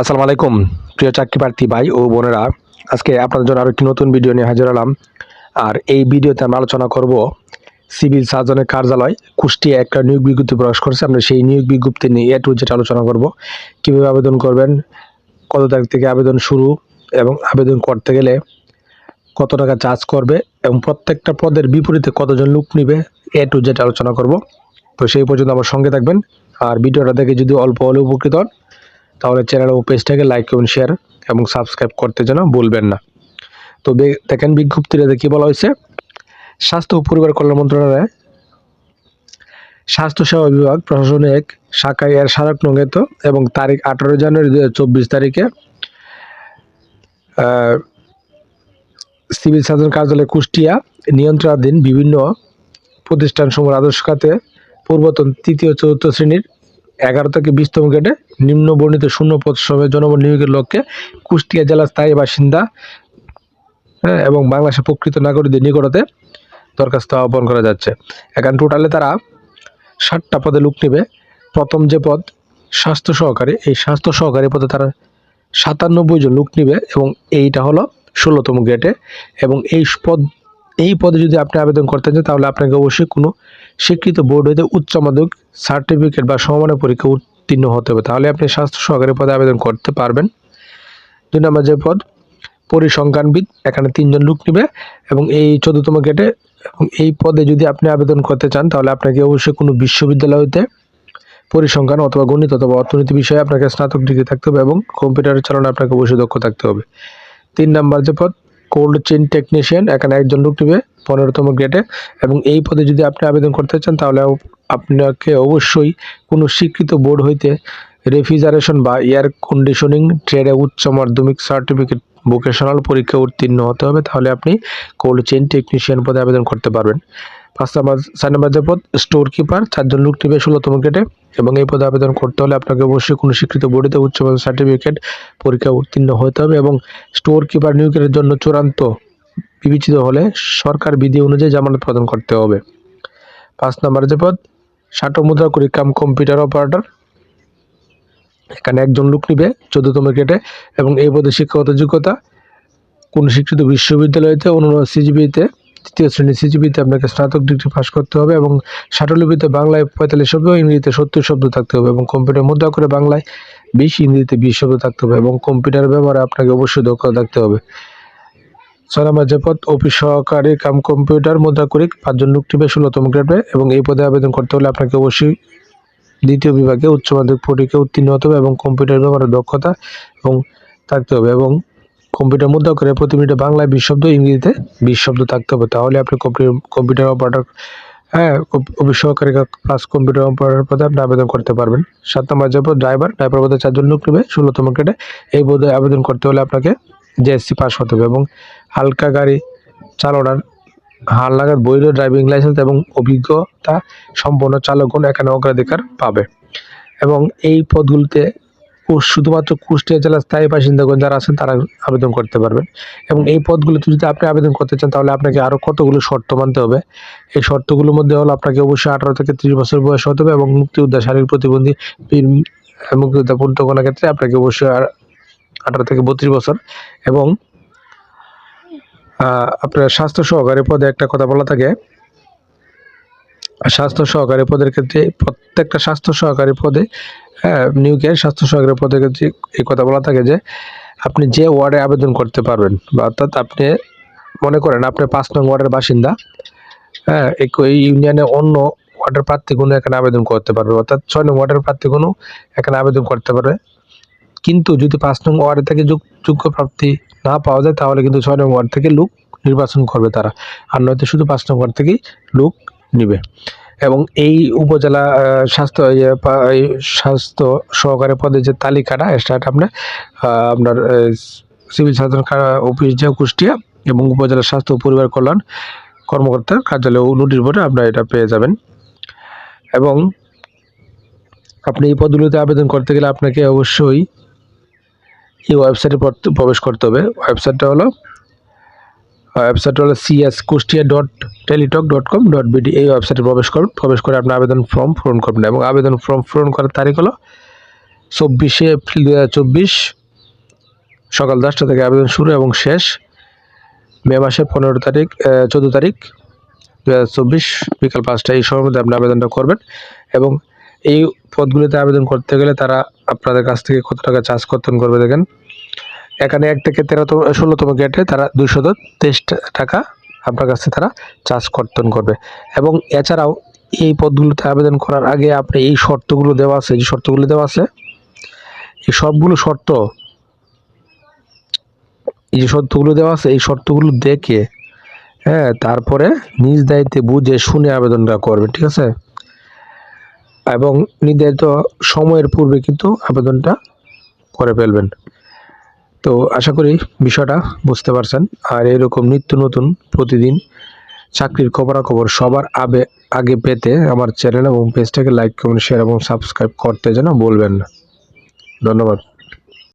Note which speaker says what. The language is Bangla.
Speaker 1: আসসালামু আলাইকুম, প্রিয় চাকরি প্রার্থী ভাই ও বোনেরা। আজকে আপনাদের জন্য আরও একটি নতুন ভিডিও নিয়ে হাজির হলাম। আর এই ভিডিওতে আমরা আলোচনা করব সিভিল সার্জনের কার্যালয় কুষ্টিয়া একটা নিয়োগ বিজ্ঞপ্তি প্রকাশ করেছে। আমরা সেই নিয়োগ বিজ্ঞপ্তি নিয়ে এ টু যেটা আলোচনা করব। কীভাবে আবেদন করবেন, কত তারিখ থেকে আবেদন শুরু এবং আবেদন করতে গেলে কত টাকা চার্জ করবে এবং প্রত্যেকটা পদের বিপরীতে কতজন লোক নিবে, এ টু যেটা আলোচনা করব। তো সেই পর্যন্ত আমার সঙ্গে থাকবেন। আর ভিডিওটা দেখে যদি অল্প হলেও উপকৃত হন তাহলে চ্যানেল ও পেজটাকে লাইক করুন শেয়ার এবং সাবস্ক্রাইব করতে যেন ভুলবেন না। তো দেখেন বিজ্ঞপ্তিটাতে কি বলা হয়েছে? স্বাস্থ্য ও পরিবার কল্যাণ মন্ত্রণালয়, স্বাস্থ্য সেবা বিভাগ, প্রশাসনিক শাখায় এর স্মারক নঙ্গিত এবং তারিখ আঠারো জানুয়ারি দু চব্বিশ তারিখে সিভিল সার্জন কার্যালয় কুষ্টিয়া নিয়ন্ত্রণাধীন বিভিন্ন প্রতিষ্ঠান সমূহ আদর্শ খাতে পূর্বতন তৃতীয় চতুর্থ শ্রেণির এগারো থেকে বিশতম গেটে নিম্ন বর্ণিত শূন্য পদ শ্রমে জনবল নিয়োগের লক্ষ্যে কুষ্টিয়া জেলার স্থায়ী বাসিন্দা হ্যাঁ এবং বাংলাদেশের প্রকৃত নাগরিকদের নিকটতে দরখাস্ত আহ্বান করা যাচ্ছে। এখন টোটালে তারা ষাটটা পদে লোক নেবে। প্রথম যে পদ, স্বাস্থ্য সহকারী, এই স্বাস্থ্য সহকারী পদে তারা সাতানব্বই জন লোক নেবে এবং এইটা হলো ষোলোতম গেটে এবং এই পদ এই পদে যদি আপনি আবেদন করতে চান, তাহলে আপনাকে অবশ্যই কোনো স্বীকৃত বোর্ড হইতে উচ্চ মাধ্যমিক সার্টিফিকেট বা সমমানের পরীক্ষা উত্তীর্ণ হতে হবে। তাহলে আপনি স্বাস্থ্য সহকারী পদে আবেদন করতে পারবেন। দুই নম্বর যে পদ, পরিসংখ্যানবিদ, এখানে তিনজন লোক নেবে এবং এই চোদ্দতম গেটে এবং এই পদে যদি আপনি আবেদন করতে চান, তাহলে আপনাকে অবশ্যই কোনো বিশ্ববিদ্যালয় হইতে পরিসংখ্যান অথবা গণিত অথবা অর্থনীতি বিষয়ে আপনাকে স্নাতক ডিগ্রি থাকতে হবে এবং কম্পিউটার চালানো আপনাকে অবশ্যই দক্ষ থাকতে হবে। তিন নাম্বার যে পদ কোল্ড চেন টেকনিশিয়ান এখানে একজন লোক নেবে, পনেরোতম গ্রেডে এবং এই পদে যদি আপনি আবেদন করতে চান, তাহলে আপনাকে অবশ্যই কোনো স্বীকৃত বোর্ড হইতে রেফ্রিজারেশন বা এয়ার কন্ডিশনিং ট্রেডে উচ্চ মাধ্যমিক সার্টিফিকেট ভোকেশনাল পরীক্ষা উত্তীর্ণ হতে হবে। তাহলে আপনি কোল্ড চেন টেকনিশিয়ান পদে আবেদন করতে পারবেন। পাঁচ নাম্বার চার নাম্বার যে পদ স্টোর কিপার চারজন লোক নেবে ষোলোতম গ্রেডে এবং এই পদে আবেদন করতে হলে আপনাকে অবশ্যই কোনো স্বীকৃত বোর্ডেতে উচ্চ সার্টিফিকেট পরীক্ষা উত্তীর্ণ হতে হবে এবং স্টোর কিপার নিয়োগের জন্য চূড়ান্ত বিবেচিত হলে সরকার বিধি অনুযায়ী জামানত প্রদান করতে হবে। পাঁচ নম্বর যে পদ, ষাটো মুদ্রা করি কাম কম্পিউটার অপারেটর এখানে একজন লোক নিবে চোদ্দতম গ্রেডে এবং এই পদে শিক্ষাগত যোগ্যতা, কোন স্বীকৃত বিশ্ববিদ্যালয়তে অন্যান্য সিজিবিতে তৃতীয় শ্রেণির সিজিবিতে আপনাকে স্নাতক ডিগ্রি পাস করতে হবে এবং ষাটলিপিতে বাংলায় পঁয়তাল্লিশ শব্দ, ইংরেজিতে সত্তর শব্দ থাকতে হবে এবং কম্পিউটার মুদ্রা করে বাংলায় বিশ, ইংরেজিতে বিশ শব্দ থাকতে হবে এবং কম্পিউটার ব্যবহারে আপনাকে অবশ্যই দক্ষতা থাকতে হবে। ছয় নম্বর যে পদ, অফিস সহকারী কাম কম্পিউটার মুদ্রা করিক পাঁচজন লোক টিপে ষোলোতম গ্রেডে এবং এই পদে আবেদন করতে হলে আপনাকে অবশ্যই দ্বিতীয় বিভাগে উচ্চ মাধ্যমিক পরীক্ষা উত্তীর্ণ হতে হবে এবং কম্পিউটার ব্যবহারের দক্ষতা এবং থাকতে হবে এবং কম্পিউটার মুদ্রা করে প্রতি মিনিটে বাংলায় বিশ শব্দ ইংরেজিতে বিশ শব্দ থাকতে হবে। তাহলে আপনি কম্পিউটার অপারেটর হ্যাঁ অফিস সহকারী কম্পিউটার অপারেটর পদে আপনি আবেদন করতে পারবেন। সাত নম্বর যে পদ ড্রাইভার ড্রাইভার পদে চারজন লোক নেবে, ষোলোতম গ্রেডে। এই পদে আবেদন করতে হলে আপনাকে জেএসসি পাস হতে হবে এবং হালকা গাড়ি চালানোর হাল লাগার বৈধ ড্রাইভিং লাইসেন্স এবং অভিজ্ঞতা সম্পন্ন চালকগণ এখানে অগ্রাধিকার পাবে। এবং এই পদগুলিতে শুধুমাত্র কুষ্টিয়া জেলার স্থায়ী বাসিন্দাগণ যারা আছেন, তারা আবেদন করতে পারবেন। এবং এই পদগুলোতে যদি আপনি আবেদন করতে চান, তাহলে আপনাকে আরও কতগুলো শর্ত মানতে হবে। এই শর্তগুলোর মধ্যে হলো আপনাকে অবশ্যই আঠারো থেকে ত্রিশ বছর বয়স হতে হবে এবং মুক্তিযোদ্ধা শারীরিক প্রতিবন্ধী মুক্তিযোদ্ধা পূর্ণকোনা ক্ষেত্রে আপনাকে অবশ্যই আঠারো থেকে বত্রিশ বছর এবং আপনার স্বাস্থ্য সহকারী পদে একটা কথা বলা থাকে। স্বাস্থ্য সহকারী পদের ক্ষেত্রে প্রত্যেকটা স্বাস্থ্য সহকারী পদে হ্যাঁ নিয়োগের স্বাস্থ্য সহকারী ক্ষেত্রে এই কথা বলা থাকে যে আপনি যে ওয়ার্ডে আবেদন করতে পারবেন বা অর্থাৎ আপনি মনে করেন আপনি পাঁচ নং ওয়ার্ডের বাসিন্দা হ্যাঁ এই ইউনিয়নে অন্য ওয়ার্ডের প্রার্থীগুলো এখানে আবেদন করতে পারবে, অর্থাৎ ছয় নং ওয়ার্ডের প্রার্থীগুলো এখানে আবেদন করতে পারবে। কিন্তু যদি পাঁচ নং ওয়ার্ড থেকে যোগ- যোগ্য প্রাপ্তি না পাওয়া যায়, তাহলে কিন্তু ছয় নং ওয়ার্ড থেকে লোক নির্বাচন করবে তারা। আর নয়তো শুধু পাঁচ নং ওয়ার্ড থেকেই লোক নিবে। এবং এই উপজেলা স্বাস্থ্য স্বাস্থ্য সহকারী পদের যে তালিকাটা, সেটা আপনার আপনার সিভিল সার্জন অফিস যে কুষ্টিয়া এবং উপজেলা স্বাস্থ্য পরিবার কল্যাণ কর্মকর্তার কার্যালয়ে নোটিশ বোর্ডে আপনারা এটা পেয়ে যাবেন। এবং আপনি এই পদগুলিতে আবেদন করতে গেলে আপনাকে অবশ্যই এই ওয়েবসাইটে প্রবেশ করতে হবে। ওয়েবসাইটটা হলো ওয়েবসাইট হলো CS Kushtia dot teletalk dot com dot BD এই ওয়েবসাইটে প্রবেশ করুন। প্রবেশ করে আপনি আবেদন ফর্ম পূরণ করবেন এবং আবেদন ফর্ম পূরণ করার তারিখ হলো চব্বিশে এপ্রিল দু হাজার চব্বিশ, সকাল দশটা থেকে আবেদন শুরু এবং শেষ। মে মাসের পনেরো তারিখ চোদ্দ তারিখ দু হাজার চব্বিশ, বিকাল পাঁচটা এই সময়ের মধ্যে আপনি আবেদনটা করবেন। এবং এই পদগুলিতে আবেদন করতে গেলে তারা আপনাদের কাছ থেকে কত টাকা চার্জ কর্তন করবে দেখেন। এখানে এক থেকে তেরোতম ষোলোতম গেটে তারা দুইশত তেইশ টাকা আপনার কাছে তারা চার্জ কর্তন করবে। এবং এছাড়াও এই পদগুলোতে আবেদন করার আগে আপনি এই শর্তগুলো দেওয়া আছে, যে শর্তগুলো দেওয়া আছে, এই সবগুলো শর্ত, এই যে শর্তগুলো দেওয়া আছে, এই শর্তগুলো দেখে হ্যাঁ তারপরে নিজ দায়িত্বে বুঝে শুনে আবেদনটা করবেন ঠিক আছে? এবং নির্ধারিত সময়ের পূর্বে কিন্তু আবেদনটা করে ফেলবেন। তো আশা করি বিষয়টা বুঝতে পারছেন। আর এরকম নিত্য নতুন প্রতিদিন চাকরির খবরাখবর সবার আবে আগে পেতে আমার চ্যানেল এবং পেজটাকে লাইক কমেন্ট শেয়ার এবং সাবস্ক্রাইব করতে যেন বলবেন না। ধন্যবাদ।